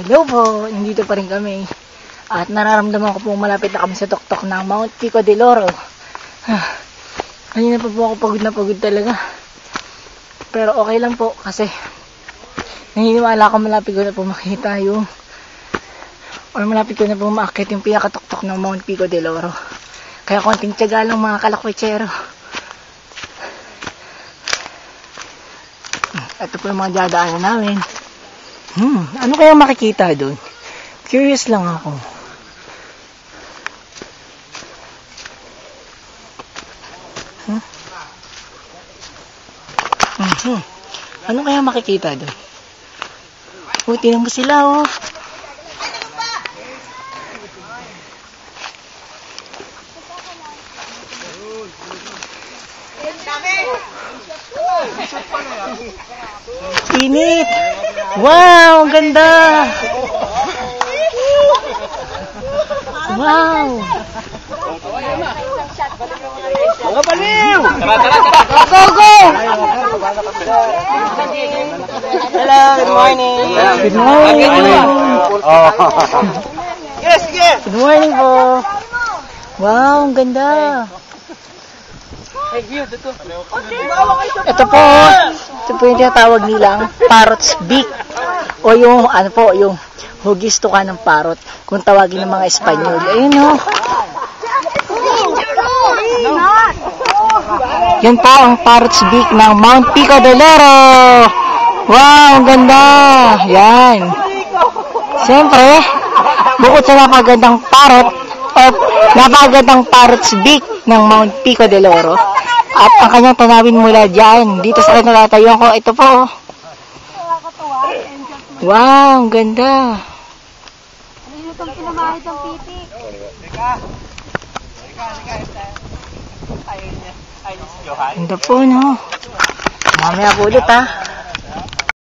Hello po, nandito pa rin kami. At nararamdaman ko po malapit na kami sa tuktok ng Mount Pico de Loro. Ah, Kanina pa po ako pagod na pagod talaga. Pero okay lang po kasi naniniwala ako malapit ko na po makita yung or malapit ko na po maakit yung pinakatuktok ng Mount Pico de Loro. Kaya konting tiyaga lang mga kalakwetsero. Ito po yung mga dadaanan namin. Hmm, ano kaya makikita doon? Curious lang ako. Huh? Mhm. Ano kaya makikita doon? Oh, tingnan mo sila, oh. Init! Wow, ang ganda! Wow! Mga baliw! Go, go! Hello, good morning. Good morning. Oh. Yes, sige! Good morning po. Wow, ang ganda. Ito po, ito po yung tinatawag nilang parrot's beak. O yung, ano po, yung hugisto ka ng parrot. Kung tawagin ng mga Espanyol. Ayun o. Yan po ang parrot's beak ng Mount Pico de Loro. Wow, ang ganda. Yan. Siyempre, bukod sa napagandang parrot, at napagandang parrot's beak ng Mount Pico de Loro, at ang kanyang tanawin mula dyan, dito sa kanalatayuan ko, ito po. Wow, ang ganda. Ano itong kinamahit ang pipi? Ganda po, no? Mamaya po ulit, ha?